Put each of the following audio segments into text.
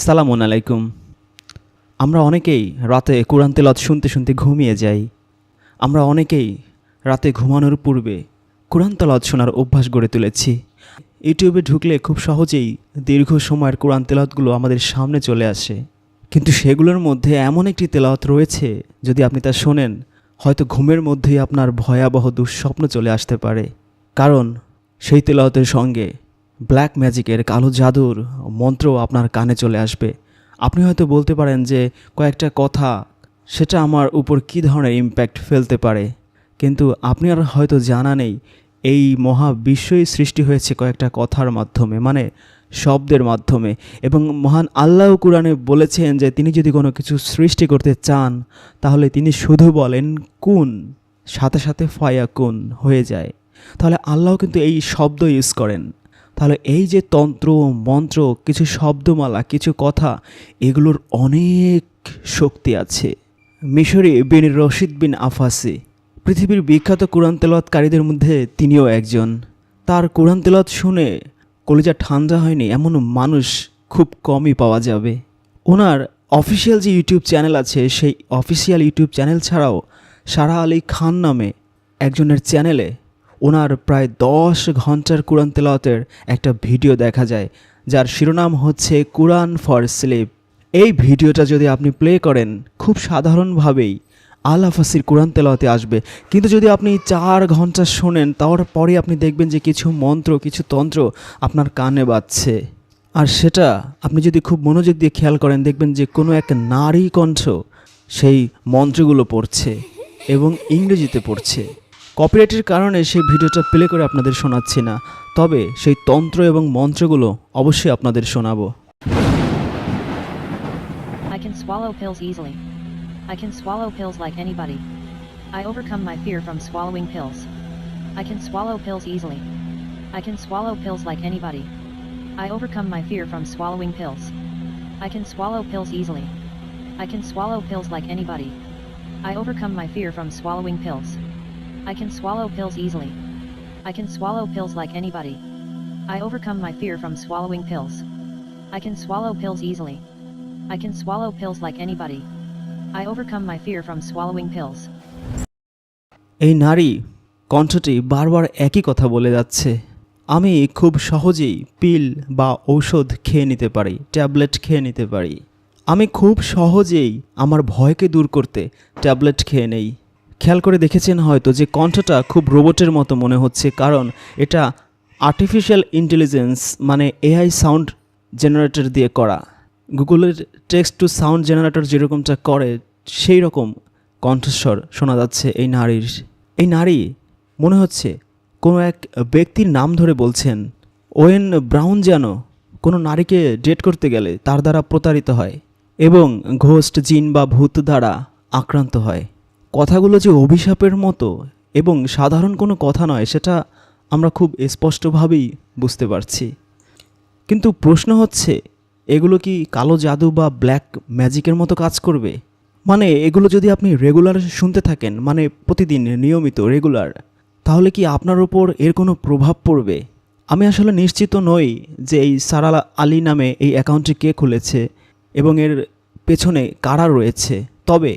সালামুন আলাইকুম। আমরা অনেকেই রাতে কোরআন তেলাওয়াত শুনতে শুনতে ঘুমিয়ে যাই। আমরা অনেকেই রাতে ঘুমানোর পূর্বে কোরআন তেলাওয়াত শোনার অভ্যাস গড়ে তুলেছি। ইউটিউবে ঢুকলে খুব সহজেই দীর্ঘ সময়ের কোরআন তেলতগুলো আমাদের সামনে চলে আসে। কিন্তু সেগুলোর মধ্যে এমন একটি তেলাওয়াত রয়েছে, যদি আপনি তা শোনেন, হয়তো ঘুমের মধ্যেই আপনার ভয়াবহ দুঃস্বপ্ন চলে আসতে পারে। কারণ সেই তেলাওয়াতের সঙ্গে ব্ল্যাক ম্যাজিকের কালো জাদুর মন্ত্র আপনার কানে চলে আসবে। আপনি হয়তো বলতে পারেন যে, কয়েকটা কথা, সেটা আমার উপর কী ধরনের ইম্প্যাক্ট ফেলতে পারে? কিন্তু আপনি আর হয়তো জানা নেই, এই মহা বিশ্বই সৃষ্টি হয়েছে কয়েকটা কথার মাধ্যমে মানে শব্দের মাধ্যমে। এবং মহান আল্লাহ কুরআনে বলেছেন যে, তিনি যদি কোনো কিছু সৃষ্টি করতে চান, তাহলে তিনি শুধু বলেন, কুন সাথে সাথে ফায়া কুন হয়ে যায়। তাহলে আল্লাহ কিন্তু এই শব্দ ইউজ করেন। তাহলে এই যে তন্ত্র, মন্ত্র, কিছু শব্দমালা, কিছু কথা, এগুলোর অনেক শক্তি আছে। মিশরি বিন রশিদ বিন আফাসি, পৃথিবীর বিখ্যাত কোরআন তেলাওয়াতকারীদের মধ্যে তিনিও একজন। তার কোরআন তেলাওয়াত শুনে কলিজা ঠান্ডা হয়নি, এমন মানুষ খুব কমই পাওয়া যাবে। ওনার অফিসিয়াল যে ইউটিউব চ্যানেল আছে, সেই অফিসিয়াল ইউটিউব চ্যানেল ছাড়াও সারা আলী খান নামে একজনের চ্যানেলে ওনার প্রায় দশ ঘণ্টার কোরআন তেলাওয়াতের একটা ভিডিও দেখা যায়, যার শিরোনাম হচ্ছে কোরআন ফর স্লিপ। এই ভিডিওটা যদি আপনি প্লে করেন, খুব সাধারণভাবেই আল হাফাসির কোরআন তেলাওয়াতে আসবে। কিন্তু যদি আপনি চার ঘণ্টা শোনেন, তারপরে আপনি দেখবেন যে কিছু মন্ত্র, কিছু তন্ত্র আপনার কানে বাজছে। আর সেটা আপনি যদি খুব মনোযোগ দিয়ে খেয়াল করেন, দেখবেন যে কোনো এক নারী কণ্ঠ সেই মন্ত্রগুলো পড়ছে এবং ইংরেজিতে পড়ছে। কপিরাইটের কারণে সেই ভিডিওটা প্লে করে আপনাদের শোনাচ্ছি না তবে সেই তন্ত্র এবং মন্ত্রগুলো অবশ্যই আপনাদের শোনাবো I can swallow pills easily. I can swallow pills like anybody. I overcome my fear from swallowing pills. I can swallow pills easily. I can swallow pills like anybody. I overcome my fear from swallowing pills. I can swallow pills easily. I can swallow pills like anybody. I overcome my fear from swallowing pills. I can swallow pills easily. I can swallow pills like anybody. I overcome my fear from swallowing pills. I can swallow pills easily. I can swallow pills like anybody. I overcome my fear from swallowing pills. এই নারী কণ্ঠটি বারবার একই কথা বলে যাচ্ছে আমি খুব সহজেই পিল বা ঔষধ খেয়ে নিতে পারি ট্যাবলেট খেয়ে নিতে পারি আমি খুব সহজেই আমার ভয়কে দূর করতে ট্যাবলেট খেয়ে নেই খেয়াল করে দেখেছেন হয়তো যে কণ্ঠটা খুব রোবটের মতো মনে হচ্ছে, কারণ এটা আর্টিফিশিয়াল ইন্টেলিজেন্স মানে এআই সাউন্ড জেনারেটর দিয়ে করা। গুগলের টেক্সট টু সাউন্ড জেনারেটর যেরকমটা করে, সেই রকম কণ্ঠস্বর শোনা যাচ্ছে এই নারীর। এই নারী, মনে হচ্ছে কোনো এক ব্যক্তির নাম ধরে বলছেন, ওয়েন ব্রাউন যেন কোনো নারীকে ডেট করতে গেলে তার দ্বারা প্রতারিত হয় এবং ঘোস্ট জিন বা ভূত দ্বারা আক্রান্ত হয়। কথাগুলো যে অভিশাপের মতো এবং সাধারণ কোনো কথা নয়, সেটা আমরা খুব স্পষ্টভাবেই বুঝতে পারছি। কিন্তু প্রশ্ন হচ্ছে, এগুলো কি কালো জাদু বা ব্ল্যাক ম্যাজিকের মতো কাজ করবে? মানে এগুলো যদি আপনি রেগুলার শুনতে থাকেন মানে প্রতিদিন নিয়মিত, রেগুলার, তাহলে কি আপনার ওপর এর কোনো প্রভাব পড়বে? আমি আসলে নিশ্চিত নই যে এই সারা আলী নামে এই অ্যাকাউন্টটি কে খুলেছে এবং এর পেছনে কারা রয়েছে। তবে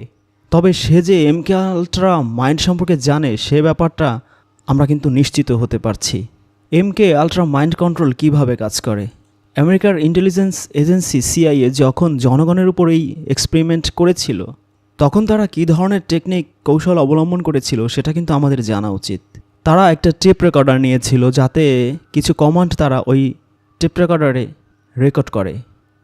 তবে সে যে এমকে আলট্রা মাইন্ড সম্পর্কে জানে, সে ব্যাপারটা আমরা কিন্তু নিশ্চিত হতে পারছি। এমকে আলট্রা মাইন্ড কন্ট্রোল কীভাবে কাজ করে? আমেরিকার ইন্টেলিজেন্স এজেন্সি সিআইএ যখন জনগণের উপর এই এক্সপেরিমেন্ট করেছিল, তখন তারা কী ধরনের টেকনিক, কৌশল অবলম্বন করেছিল সেটা কিন্তু আমাদের জানা উচিত। তারা একটা টেপ রেকর্ডার নিয়েছিল যাতে কিছু কমান্ড তারা ওই টেপ রেকর্ডারে রেকর্ড করে।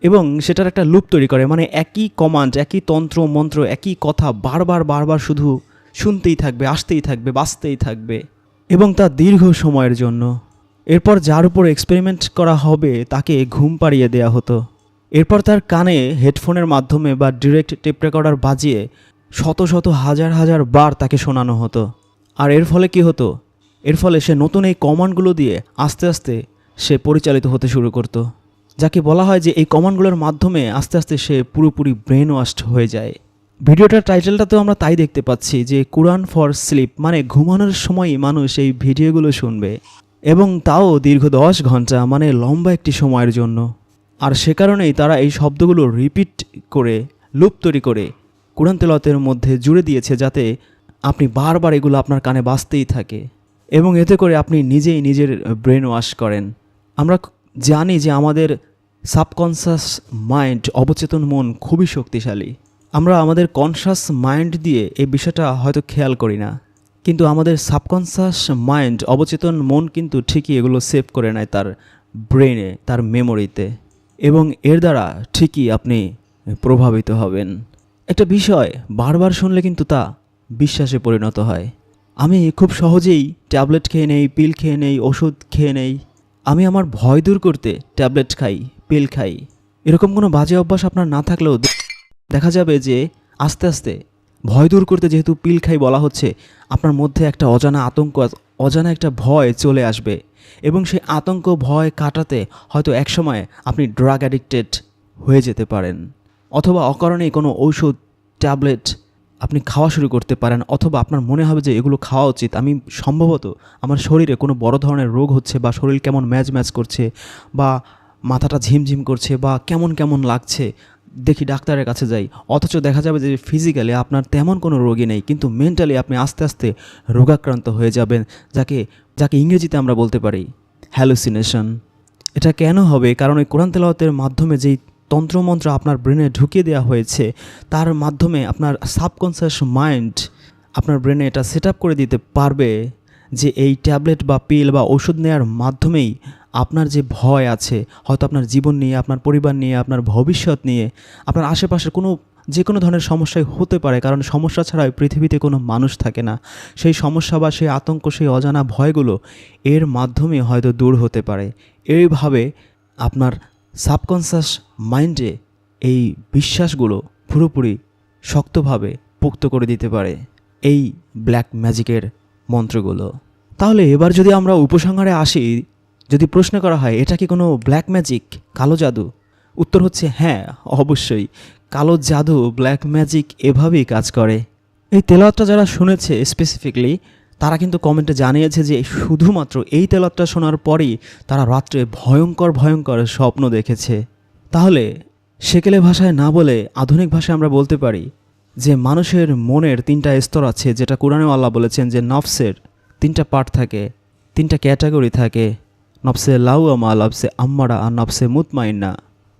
এবং সেটার একটা লুপ তৈরি করে মানে একই কমান্ড একই তন্ত্র, মন্ত্র, একই কথা বারবার বারবার শুধু শুনতেই থাকবে, আসতেই থাকবে, বাঁচতেই থাকবে এবং তা দীর্ঘ সময়ের জন্য। এরপর যার উপর এক্সপেরিমেন্ট করা হবে, তাকে ঘুম পাড়িয়ে দেয়া হতো। এরপর তার কানে হেডফোনের মাধ্যমে বা ডিরেক্ট টেপ রেকর্ডার বাজিয়ে শত শত, হাজার হাজার বার তাকে শোনানো হতো। আর এর ফলে কি হতো? এর ফলে সে নতুন এই কমান্ডগুলো দিয়ে আস্তে আস্তে সে পরিচালিত হতে শুরু করতো। যাকে বলা হয় যে এই কমান্ডগুলোর মাধ্যমে আস্তে আস্তে সে পুরোপুরি ব্রেন ওয়াশড হয়ে যায়। ভিডিওটার টাইটেলটাতেও আমরা তাই দেখতে পাচ্ছি যে কোরআন ফর স্লিপ মানে ঘুমানোর সময়ই মানুষ এই ভিডিওগুলো শুনবে। এবং তাও দীর্ঘ দশ ঘণ্টা মানে লম্বা একটি সময়ের জন্য। আর সে কারণেই তারা এই শব্দগুলো রিপিট করে, লুপ তৈরি করে, কোরআন তেলতের মধ্যে জুড়ে দিয়েছে যাতে আপনি বারবার এগুলো আপনার কানে বাজতেই থাকে। এবং এতে করে আপনি নিজেই নিজের ব্রেন ওয়াশ করেন। আমরা জানি যে আমাদের সাবকনসাস মাইন্ড অবচেতন মন খুবই শক্তিশালী। আমরা আমাদের কনসাস মাইন্ড দিয়ে এই বিষয়টা হয়তো খেয়াল করি না। কিন্তু আমাদের সাবকনসাস মাইন্ড অবচেতন মন কিন্তু ঠিকই এগুলো সেভ করে নেয় তার ব্রেনে তার মেমোরিতে এবং এর দ্বারা ঠিকই আপনি প্রভাবিত হবেন। একটা বিষয় বারবার শুনলে কিন্তু তা বিশ্বাসে পরিণত হয়। আমি খুব সহজেই ট্যাবলেট খেয়ে নেই পিল খেয়ে নেই, ওষুধ খেয়ে নেই। আমি আমার ভয় দূর করতে ট্যাবলেট খাই। পিল খাই। এরকম কোনো বাজে অভ্যাস আপনার না থাকলেও দেখা যাবে যে আস্তে আস্তে ভয় দূর করতে যেহেতু পিল খাই বলা হচ্ছে, আপনার মধ্যে একটা অজানা আতঙ্ক অজানা একটা ভয় চলে আসবে। এবং সেই আতঙ্ক, ভয় কাটাতে হয়তো একসময় আপনি ড্রাগ অ্যাডিক্টেড হয়ে যেতে পারেন। অথবা অকারণে কোনো ঔষধ, ট্যাবলেট আপনি খাওয়া শুরু করতে পারেন, অথবা আপনার মনে হবে যে এগুলো খাওয়া উচিত। আমি সম্ভবত আমার শরীরে কোনো বড় ধরনের রোগ হচ্ছে বা শরীর কেমন ম্যাচ ম্যাচ করছে বা মাথাটা ঝিমঝিম করছে বা কেমন কেমন লাগছে, দেখি ডাক্তারের কাছে যাই। অথচ দেখা যাবে যে ফিজিক্যালি আপনার তেমন কোনো রোগী নেই, কিন্তু মেন্টালি আপনি আস্তে আস্তে রোগাক্রান্ত হয়ে যাবেন, যাকে যাকে ইংরেজিতে আমরা বলতে পারি হ্যালুসিনেশন এটা কেন হবে? কারণ ওই কোরআন তেলাওয়াতের মাধ্যমে যেই তন্ত্রমন্ত্র আপনার ব্রেনে ঢুকিয়ে দেওয়া হয়েছে, তার মাধ্যমে আপনার সাবকনসিয়াস মাইন্ড আপনার ব্রেনে এটা সেট করে দিতে পারবে যে এই ট্যাবলেট বা পিল বা ওষুধ নেওয়ার মাধ্যমেই আপনার যে ভয় আছে, হয়তো আপনার জীবন নিয়ে, আপনার পরিবার নিয়ে, আপনার ভবিষ্যৎ নিয়ে, আপনার আশেপাশের কোনো, যে কোনো ধরনের সমস্যাই হতে পারে, কারণ সমস্যা ছাড়া এই পৃথিবীতে কোনো মানুষ থাকে না। সেই সমস্যা বা সেই আতঙ্ক, সেই অজানা ভয়গুলো এর মাধ্যমে হয়তো দূর হতে পারে। এইভাবে আপনার সাবকনসাস মাইন্ডে এই বিশ্বাসগুলো পুরোপুরি শক্তভাবে পোক্ত করে দিতে পারে এই ব্ল্যাক ম্যাজিকের মন্ত্রগুলো। তাহলে এবার যদি আমরা উপসংহারে আসি যদি প্রশ্ন করা হয়, এটা কি কোনো ব্ল্যাক ম্যাজিক কালো জাদু? উত্তর হচ্ছে হ্যাঁ অবশ্যই। কালো জাদু ব্ল্যাক ম্যাজিক এভাবেই কাজ করে। এই তেলাওয়াতটা যারা শুনেছে স্পেসিফিকলি তারা কিন্তু কমেন্টে জানিয়েছে যে শুধুমাত্র এই তেলাওয়াতটা শোনার পরেই তারা রাত্রে ভয়ঙ্কর ভয়ঙ্কর স্বপ্ন দেখেছে। তাহলে, সেকেলে ভাষায় না বলে আধুনিক ভাষায় আমরা বলতে পারি যে মানুষের মনের তিনটা স্তর আছে, যেটা কোরআনেও আল্লাহ বলেছেন যে নফসের তিনটা পার্ট থাকে, তিনটা ক্যাটাগরি থাকে। নফসে লাউমা নফসে আম্মারা, আর নফসে মুতমাইন্না।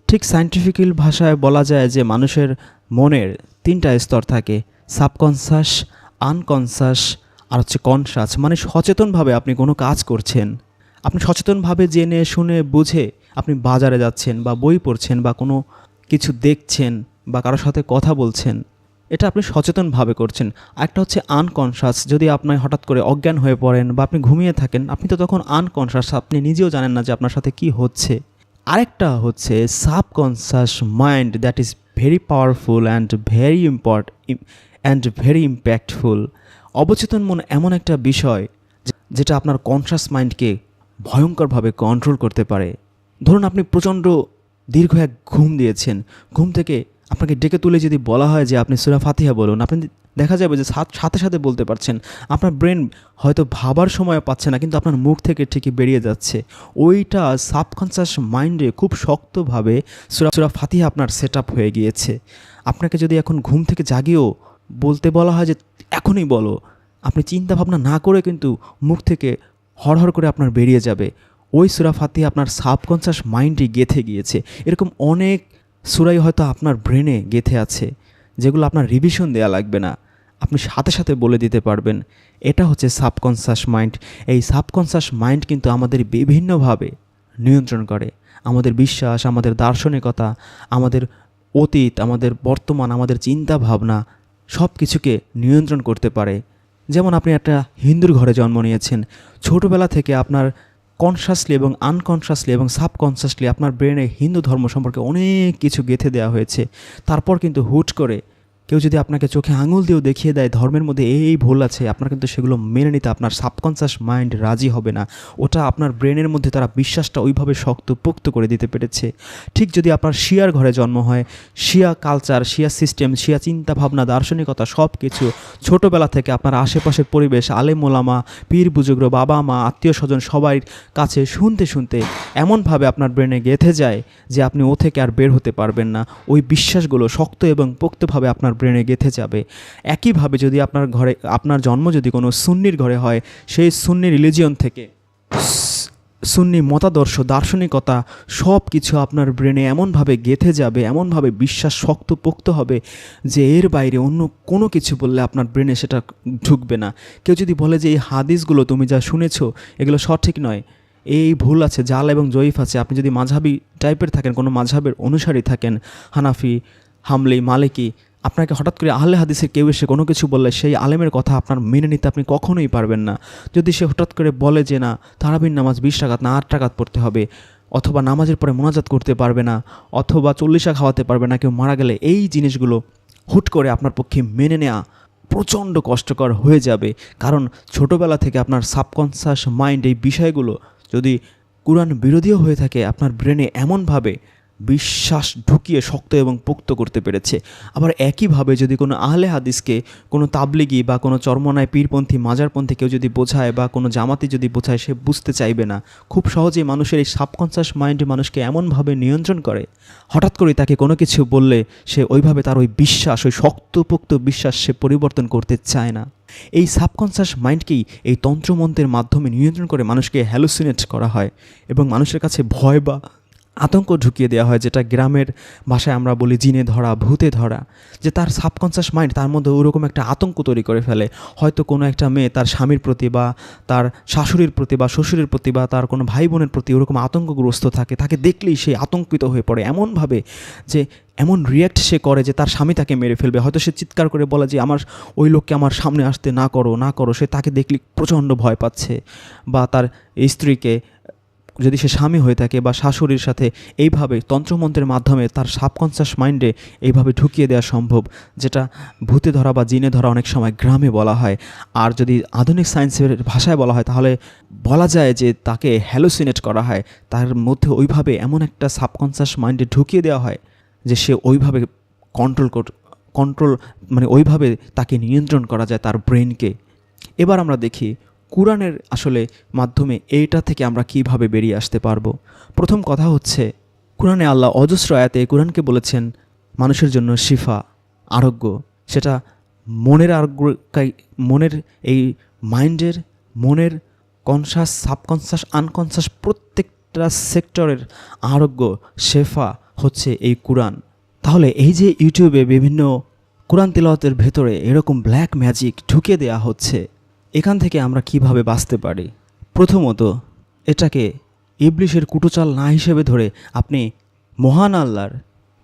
ঠিক সায়েন্টিফিক্যাল ভাষায় বলা যায় যে মানুষের মনের তিনটা স্তর থাকে, সাবকনসাস, আনকনসাস, আর হচ্ছে কনসাস। মানে সচেতনভাবে আপনি কোনো কাজ করছেন। আপনি সচেতনভাবে জেনে, শুনে, বুঝে আপনি বাজারে যাচ্ছেন বা বই পড়ছেন বা কোনো কিছু দেখছেন বা কারোর সাথে কথা বলছেন। এটা আপনি সচেতনভাবে করছেন। একটা হচ্ছে আনকনসাস যদি আপনি হঠাৎ করে অজ্ঞান হয়ে পড়েন বা আপনি ঘুমিয়ে থাকেন, আপনি তো তখন আনকনসাস আপনি নিজেও জানেন না যে আপনার সাথে কি হচ্ছে। আরেকটা হচ্ছে subconscious mind that is very powerful and very important and very impactful অবচেতন মন এমন একটা বিষয় যেটা আপনার কনসাস মাইন্ডকে ভয়ঙ্করভাবে কন্ট্রোল করতে পারে। ধরুন আপনি প্রচণ্ড দীর্ঘ এক ঘুম দিয়েছেন, ঘুম থেকে আপনাকে ডেকে তুলে যদি বলা হয় যে আপনি সুরা ফাতিহা বলুন, আপনি দেখা যাবে যে সাথে সাথে বলতে পারছেন। আপনার ব্রেন হয়তো ভাবার সময় পাচ্ছে না, কিন্তু আপনার মুখ থেকে ঠিকই বেরিয়ে যাচ্ছে। ওইটা সাবকনসিয়াস মাইন্ডে খুব শক্তভাবে সুরা সুরা ফাতিহা আপনার সেট হয়ে গিয়েছে। আপনাকে যদি এখন ঘুম থেকে জাগিয়েও বলতে বলা হয় যে, এখনই বলো। আপনি চিন্তা ভাবনা না করে কিন্তু মুখ থেকে হড়হড় করে আপনার বেরিয়ে যাবে। ওই সুরা ফাতিহা আপনার সাবকনসিয়াস মাইন্ডে গেথে গিয়েছে। এরকম অনেক সুরাই হয়তো আপনার ব্রেনে গেথে আছে, যেগুলো আপনার রিভিশন দেওয়া লাগবে না। আপনি সাথে সাথে বলে দিতে পারবেন। এটা হচ্ছে সাবকনসাস মাইন্ড এই সাবকনসাস মাইন্ড কিন্তু আমাদের বিভিন্নভাবে নিয়ন্ত্রণ করে। আমাদের বিশ্বাস, আমাদের দার্শনিকতা, আমাদের অতীত, আমাদের বর্তমান, আমাদের চিন্তা ভাবনা সব কিছুকে নিয়ন্ত্রণ করতে পারে। যেমন আপনি একটা হিন্দুর ঘরে জন্ম নিয়েছেন। ছোটোবেলা থেকে আপনার কনসাসলি এবং আনকনসাসলি এবং সাবকনসাসলি আপনার ব্রেনে হিন্দু ধর্ম সম্পর্কে অনেক কিছু গেঁথে দেওয়া হয়েছে। তারপর কিন্তু হুট করে কেউ যদি আপনাকে চোখে আঙুল দিয়েও দেখিয়ে দেয়, ধর্মের মধ্যে এই এই ভুল আছে, আপনার কিন্তু সেগুলো মেনে নিতে আপনার সাবকনসিয়াস মাইন্ড রাজি হবে না। ওটা আপনার ব্রেনের মধ্যে তারা বিশ্বাসটা ওইভাবে শক্ত পোক্ত করে দিতে পেরেছে। ঠিক যদি আপনার শিয়ার ঘরে জন্ম হয়, শিয়া কালচার শিয়া সিস্টেম শিয়া চিন্তা ভাবনা দার্শনিকতা সব কিছু ছোটোবেলা থেকে আপনার আশেপাশের পরিবেশ, আলেম ওলামা, পীর বুজুগ্র বাবা মা, আত্মীয় স্বজন সবাই কাছে শুনতে শুনতে এমনভাবে আপনার ব্রেনে গেঁথে যায় যে আপনি ও থেকে আর বের হতে পারবেন না। ওই বিশ্বাসগুলো শক্ত এবং পোক্তভাবে আপনার ব্রেনে গেঁথে যাবে। একইভাবে যদি আপনার ঘরে, আপনার জন্ম যদি কোনো সুন্নির ঘরে হয়, সেই সুন্নি রিলিজিয়ন থেকে সুন্নি মতাদর্শ, দার্শনিকতা সব কিছু আপনার ব্রেনে এমনভাবে গেঁথে যাবে, এমনভাবে বিশ্বাস শক্ত পোক্ত হবে যে এর বাইরে অন্য কোনো কিছু বললে আপনার ব্রেনে সেটা ঢুকবে না। কেউ যদি বলে যে, এই হাদিসগুলো তুমি যা শুনেছ, এগুলো সঠিক নয়। এই ভুল আছে, জাল এবং জয়ীফ আছে। আপনি যদি মাঝাবি টাইপের থাকেন, কোনো মাঝহাবের অনুসারী থাকেন, হানাফি, হামলি, মালিকি আপনাকে হঠাৎ করে আহলে হাদিসের কেউ এসে কোনো কিছু বললে সেই আলেমের কথা আপনার মেনে নিতে আপনি কখনোই পারবেন না। যদি সে হঠাৎ করে বলে যে, না, তারাবির নামাজ বিশ টাকাত না, আট টাকাত পড়তে হবে। অথবা নামাজের পরে মোনাজাত করতে পারবে না, অথবা চল্লিশা খাওয়াতে পারবে না, কেউ মারা গেলে এই জিনিসগুলো হুট করে আপনার পক্ষে মেনে নেওয়া প্রচণ্ড কষ্টকর হয়ে যাবে। কারণ ছোটোবেলা থেকে আপনার সাবকনসিয়াস মাইন্ড এই বিষয়গুলো যদি কোরআন বিরোধীও হয়ে থাকে, আপনার ব্রেনে এমনভাবে বিশ্বাস ঢুকিয়ে শক্ত এবং পোক্ত করতে পেরেছে। আবার একইভাবে যদি কোনো আহলে হাদিসকে, কোনো তাবলিগি বা কোনো চর্মনায় পীরপন্থী, মাজারপন্থী কেউ যদি বোঝায় বা কোনো জামাতি যদি বোঝায়, সে বুঝতে চাইবে না। খুব সহজেই মানুষের এই সাবকনসিয়াস মাইন্ড মানুষকে এমনভাবে নিয়ন্ত্রণ করে। হঠাৎ করে তাকে কোনো কিছু বললে সে ওইভাবে তার ওই বিশ্বাস, ওই শক্তপোক্ত বিশ্বাস সে পরিবর্তন করতে চায় না। এই সাবকনসিয়াস মাইন্ডকেই এই তন্ত্রমন্ত্রের মাধ্যমে নিয়ন্ত্রণ করে মানুষকে হ্যালুসিনেট করা হয় এবং মানুষের কাছে ভয় বা আতঙ্ক ঢুকিয়ে দেওয়া হয়, যেটা গ্রামের ভাষায় আমরা বলি জিনে ধরা, ভূতে ধরা, যে তার সাবকনসিয়াস মাইন্ড তার মধ্যে ওরকম একটা আতঙ্ক তৈরি করে ফেলে। হয়তো কোনো একটা মেয়ে তার স্বামীর প্রতি বা তার শাশুড়ির প্রতি বা শ্বশুরের প্রতি বা তার কোনো ভাই বোনের প্রতি ওরকম আতঙ্কগ্রস্ত থাকে, তাকে দেখলেই সে আতঙ্কিত হয়ে পড়ে এমনভাবে যে এমন রিয়্যাক্ট সে করে যে তার স্বামী তাকে মেরে ফেলবে। হয়তো সে চিৎকার করে বলে যে, আমার, ওই লোককে আমার সামনে আসতে না করো না করো। সে তাকে দেখলে প্রচণ্ড ভয় পাচ্ছে বা তার স্ত্রীকে যদি সে স্বামী হয়ে থাকে বা শাশুড়ির সাথে এইভাবে তন্ত্রমন্ত্রের মাধ্যমে তার সাবকনসিয়াস মাইন্ডে এইভাবে ঢুকিয়ে দেওয়া সম্ভব, যেটা ভূতে ধরা বা জিনে ধরা অনেক সময় গ্রামে বলা হয়। আর যদি আধুনিক সায়েন্সের ভাষায় বলা হয়, তাহলে বলা যায় যে তাকে হ্যালোসিনেট করা হয়। তার মধ্যে ওইভাবে এমন একটা সাবকনসিয়াস মাইন্ডে ঢুকিয়ে দেওয়া হয় যে সে ওইভাবে কন্ট্রোল কন্ট্রোল মানে ওইভাবে তাকে নিয়ন্ত্রণ করা যায় তার ব্রেনকে এবার আমরা দেখি কোরআনের আসলে মাধ্যমে এইটা থেকে আমরা কীভাবে বেরিয়ে আসতে পারব? প্রথম কথা হচ্ছে, কোরআনে আল্লাহ অজস্র আয়াতে কোরআনকে বলেছেন, মানুষের জন্য শিফা, আরোগ্য। সেটা মনের আরোগ্য মনের এই মাইন্ডের, মনের কনসাস, সাবকনসাস, আনকনসাস প্রত্যেকটা সেক্টরের আরোগ্য, শেফা হচ্ছে এই কোরআন। তাহলে এই যে ইউটিউবে বিভিন্ন কোরআন তিলতের ভেতরে এরকম ব্ল্যাক ম্যাজিক ঢুকে দেয়া হচ্ছে এখান থেকে আমরা কীভাবে বাঁচতে পারি? প্রথমত, এটাকে ইবলিশের কুটোচাল না হিসেবে ধরে আপনি মহান আল্লাহর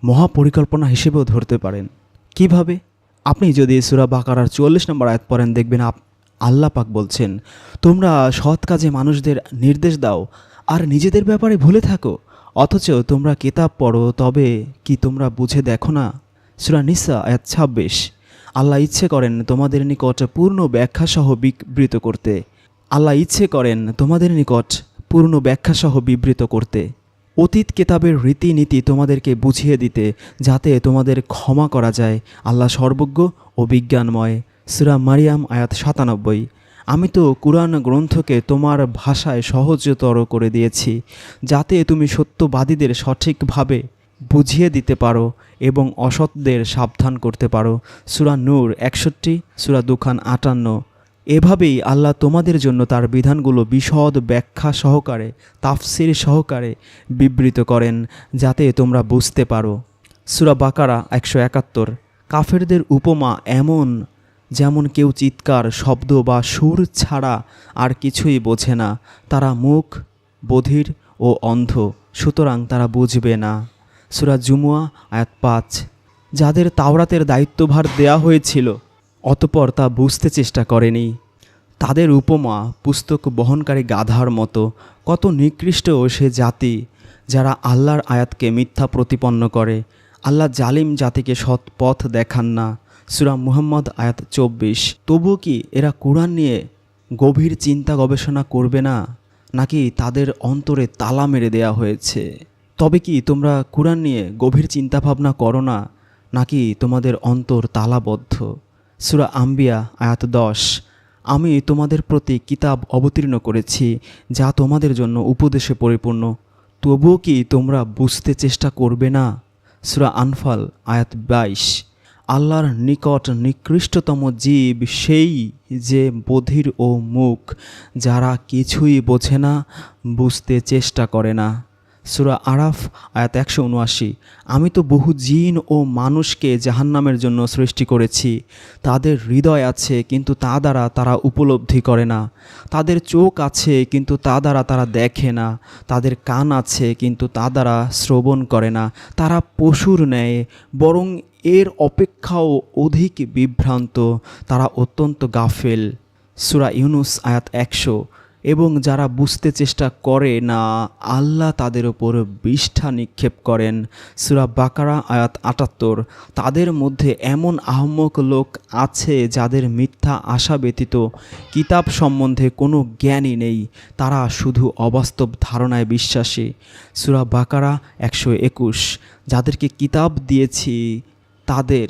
মহাপরিকল্পনা হিসেবেও ধরতে পারেন। কীভাবে? আপনি যদি সুরা বাকারার চুয়াল্লিশ নম্বর আয়াত পড়েন, দেখবেন আপ আল্লাহ পাক বলছেন, তোমরা সৎ কাজে মানুষদের নির্দেশ দাও আর নিজেদের ব্যাপারে ভুলে থাকো। অথচ তোমরা কিতাব পড়ো, তবে কি তোমরা বুঝে দেখো না? সুরা নিসা আয়াত ছাব্বিশ। আল্লাহ ইচ্ছে করেন তোমাদের নিকট পূর্ণ ব্যাখ্যাসহ বিবৃত করতে। আল্লাহ ইচ্ছে করেন তোমাদের নিকট পূর্ণ ব্যাখ্যাসহ বিবৃত করতে। অতীত কেতাবের রীতিনীতি তোমাদেরকে বুঝিয়ে দিতে, যাতে তোমাদের ক্ষমা করা যায়। আল্লাহ সর্বজ্ঞ ও বিজ্ঞানময়। সুরা মারিয়াম, আয়াত সাতানব্বই। আমি তো কুরআন গ্রন্থকে তোমার ভাষায় সহজতর করে দিয়েছি, যাতে তুমি সত্যবাদীদের সঠিকভাবে বুঝিয়ে দিতে পারো এবং অসৎদের সাবধান করতে পারো। সুরা নূর একষট্টি, সুরা দুখান আটান্ন। এভাবেই আল্লাহ তোমাদের জন্য তার বিধানগুলো বিশদ ব্যাখ্যা সহকারে, তাফসির সহকারে বিবৃত করেন, যাতে তোমরা বুঝতে পারো। সুরা বাকারা একশো একাত্তর। কাফেরদের উপমা এমন, যেমন কেউ চিৎকার, শব্দ বা সুর ছাড়া আর কিছুই বোঝে না। তারা মুখ, বধির ও অন্ধ, সুতরাং তারা বুঝবে না। সুরা জুমুয়া, আয়াত পাঁচ, যাদের তাওরাতের দায়িত্বভার দেয়া হয়েছিল, অতপর তা বুঝতে চেষ্টা করেনি। তাদের উপমা, পুস্তক বহনকারী গাধার মতো, কত নিকৃষ্ট সে জাতি, যারা আল্লাহর আয়াতকে মিথ্যা প্রতিপন্ন করে। আল্লাহ জালিম জাতিকে সৎ পথ দেখান না। সুরা মুহাম্মদ, আয়াত চব্বিশ, তবুও কি এরা কোরআন নিয়ে গভীর চিন্তা গবেষণা করবে না? নাকি তাদের অন্তরে তালা মেরে দেয়া হয়েছে? তবে কি তোমরা কোরআন নিয়ে গভীর চিন্তা ভাবনা করো না? নাকি তোমাদের অন্তর তালাবদ্ধ? সুরা আম্বিয়া, আয়াত দশ। আমি তোমাদের প্রতি কিতাব অবতীর্ণ করেছি, যা তোমাদের জন্য উপদেশে পরিপূর্ণ। তবুও কি তোমরা বুঝতে চেষ্টা করবে না? সুরা আনফাল, আয়াত বাইশ। আল্লাহর নিকট নিকৃষ্টতম জীব সেই যে বধির ও মুখ, যারা কিছুই বোঝে না, বুঝতে চেষ্টা করে না। সুরা আরাফ, আয়াত একশো উনআশি। আমি তো বহু জিন ও মানুষকে জাহান্নামের জন্য সৃষ্টি করেছি। তাদের হৃদয় আছে, কিন্তু তা দ্বারা তারা উপলব্ধি করে না। তাদের চোখ আছে, কিন্তু তা দ্বারা তারা দেখে না। তাদের কান আছে, কিন্তু তা দ্বারা শ্রবণ করে না। তারা পশুর ন্যায়, বরং এর অপেক্ষাও অধিক বিভ্রান্ত। তারা অত্যন্ত গাফেল। সুরা ইউনুস, আয়াত একশো। এবং যারা বুঝতে চেষ্টা করে না, আল্লাহ তাদের ওপর বিষ্ঠা নিক্ষেপ করেন। সুরা বাকারা আয়াত আটাত্তর, তাদের মধ্যে এমন আহম্মক লোক আছে যাদের মিথ্যা আশা ব্যতীত কিতাব সম্বন্ধে কোনো জ্ঞানই নেই। তারা শুধু অবাস্তব ধারণায় বিশ্বাসী। সুরা বাকারা একশো একুশ, যাদেরকে কিতাব দিয়েছি, তাদের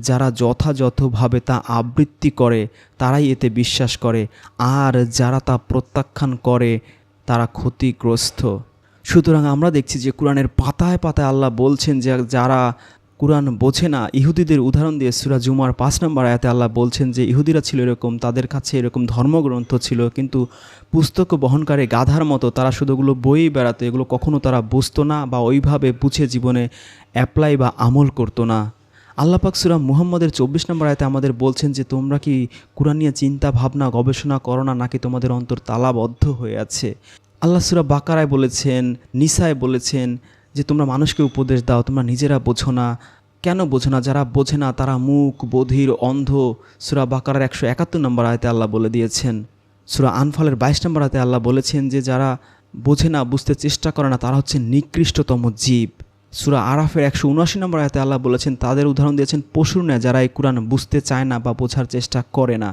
যারা যথাযথভাবে তা আবৃত্তি করে, তারাই এতে বিশ্বাস করে। আর যারা তা প্রত্যাখ্যান করে, তারা ক্ষতিগ্রস্ত। সুতরাং আমরা দেখছি যে কোরআনের পাতায় পাতায় আল্লাহ বলছেন যে যারা কোরআন বোঝে না, ইহুদিদের উদাহরণ দিয়ে সুরা জুমার পাঁচ নম্বর আয়াতে আল্লাহ বলছেন যে, ইহুদিরা ছিল এরকম, তাদের কাছে এরকম ধর্মগ্রন্থ ছিল, কিন্তু পুস্তক বহনকারী গাধার মতো তারা শুধু ওগুলো বই বেড়াতো, এগুলো কখনও তারা বুঝতো না বা ওইভাবে বুঝে জীবনে অ্যাপ্লাই বা আমল করতো না। আল্লাহ পাক সুরা মুহাম্মদের চব্বিশ নম্বর আয়তে আমাদের বলছেন যে, তোমরা কি কোরআন নিয়ে চিন্তা, ভাবনা, গবেষণা করো না, নাকি তোমাদের অন্তর তালাবদ্ধ হয়ে আছে? আল্লাহ সুরা বাকারায় বলেছেন, নিসায় বলেছেন যে, তোমরা মানুষকে উপদেশ দাও, তোমরা নিজেরা বোঝো না। কেন বোঝো না? যারা বোঝে না, তারা মুখ, বধির, অন্ধ। সুরা বাকারার একশো একাত্তর নম্বর আয়তে আল্লাহ বলে দিয়েছেন। সুরা আনফালের বাইশ নম্বর আয়তে আল্লাহ বলেছেন যে, যারা বোঝে না, বুঝতে চেষ্টা করে না, তারা হচ্ছে নিকৃষ্টতম জীব। সুরা আরাফের একশো উনআশি নম্বর আয়তে আল্লাহ বলেছেন, তাদের উদাহরণ দিয়েছেন, পশুর ন্যায় যারা এই কোরআন বুঝতে চায় না বা বোঝার চেষ্টা করে না।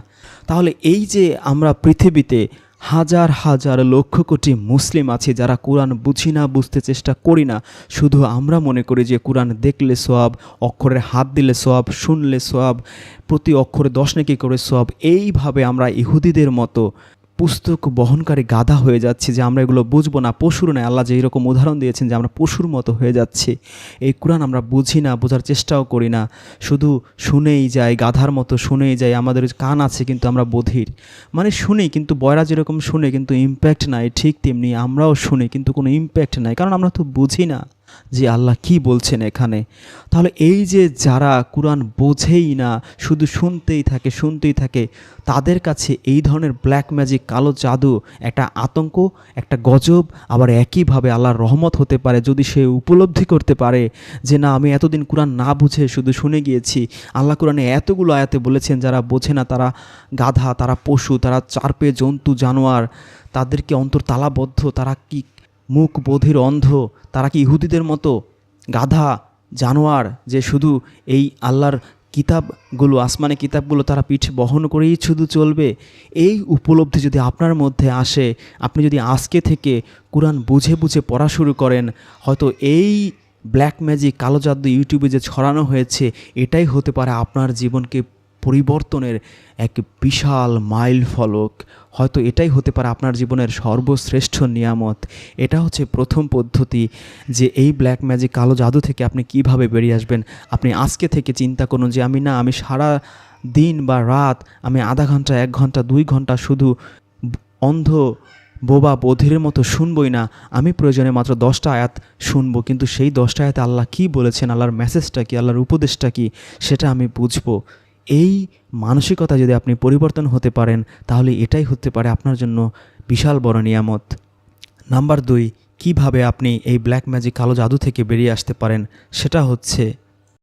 তাহলে এই যে আমরা পৃথিবীতে হাজার হাজার লক্ষ কোটি মুসলিম আছে যারা কোরআন বুঝি না, বুঝতে চেষ্টা করি না, শুধু আমরা মনে করি যে কোরআন দেখলে সোয়াব অক্ষরের হাত দিলে সোয়াব শুনলে সোয়াব প্রতি অক্ষরে দশ নাকি করে সোয়াব এইভাবে আমরা ইহুদিদের মতো পুস্তক বহনকারী গাধা হয়ে যাচ্ছে যে আমরা এগুলো বুঝব না। পশুর নয়, আল্লাহ যে এরকম উদাহরণ দিয়েছেন যে আমরা পশুর মতো হয়ে যাচ্ছি। এই কোরআন আমরা বুঝি না, বোঝার চেষ্টাও করি না। শুধু শুনেই যাই, গাধার মতো শুনেই যাই, আমাদের কান আছে কিন্তু আমরা বধির। মানে শুনি কিন্তু, বয়রা যেরকম শুনে কিন্তু ইম্প্যাক্ট নাই, ঠিক তেমনি আমরাও শুনি কিন্তু কোনো ইম্প্যাক্ট নাই। কারণ আমরা তো বুঝি না। যে আল্লাহ কি বলছেন এখানে? তাহলে এই যে যারা কোরআন বোঝেই না, শুধু শুনতেই থাকে শুনতেই থাকে, তাদের কাছে এই ধরনের ব্ল্যাক ম্যাজিক কালো জাদু, একটা আতঙ্ক, একটা গজব আবার একইভাবে আল্লাহর রহমত হতে পারে যদি সে উপলব্ধি করতে পারে যে না, আমি এতদিন কোরআন না বুঝে শুধু শুনে গিয়েছি। আল্লাহ কোরআনে এতগুলো আয়াতে বলেছেন, যারা বোঝে না, তারা গাধা, তারা পশু, তারা চারপে জন্তু, জানোয়ার, তাদেরকে অন্তর তালাবদ্ধ, তারা কি মুখ বধির অন্ধ, তারা কি ইহুদিদের মতো? গাধা, জানোয়ার, যে শুধু এই আল্লাহর কিতাবগুলো আসমানে কিতাবগুলো তারা পিঠ বহন করেই শুধু চলবে? এই উপলব্ধি যদি আপনার মধ্যে আসে, আপনি যদি আজকে থেকে কোরআন বুঝে বুঝে পড়া শুরু করেন, হয়তো এই ব্ল্যাক ম্যাজিক, কালো জাদু ইউটিউবে যে ছড়ানো হয়েছে, এটাই হতে পারে আপনার জীবনকে পরিবর্তনের এক বিশাল মাইল ফলক হয়তো এটাই হতে পারে আপনার জীবনের সর্বশ্রেষ্ঠ নিয়ামত। এটা হচ্ছে প্রথম পদ্ধতি যে এই ব্ল্যাক ম্যাজিক কালো জাদু থেকে আপনি কীভাবে বেরিয়ে আসবেন। আপনি আজকে থেকে চিন্তা করুন যে আমি না, আমি সারা দিন বা রাত, আমি আধা ঘণ্টা, এক ঘণ্টা, দুই ঘণ্টা শুধু অন্ধ বোবা বধিরের মতো শুনবই না। আমি প্রয়োজনে মাত্র দশটা আয়াত শুনব, কিন্তু সেই দশটা আয়াতে আল্লাহ কী বলেছেন? আল্লাহর মেসেজটা কি? আল্লাহর উপদেশটা কি? সেটা আমি বুঝব। এই মানসিকতা যদি আপনি পরিবর্তন হতে পারেন, তাহলে এটাই হতে পারে আপনার জন্য বিশাল বড় নিয়ামত। নাম্বার দুই, কীভাবে আপনি এই ব্ল্যাক ম্যাজিক কালো জাদু থেকে বেরিয়ে আসতে পারেন? সেটা হচ্ছে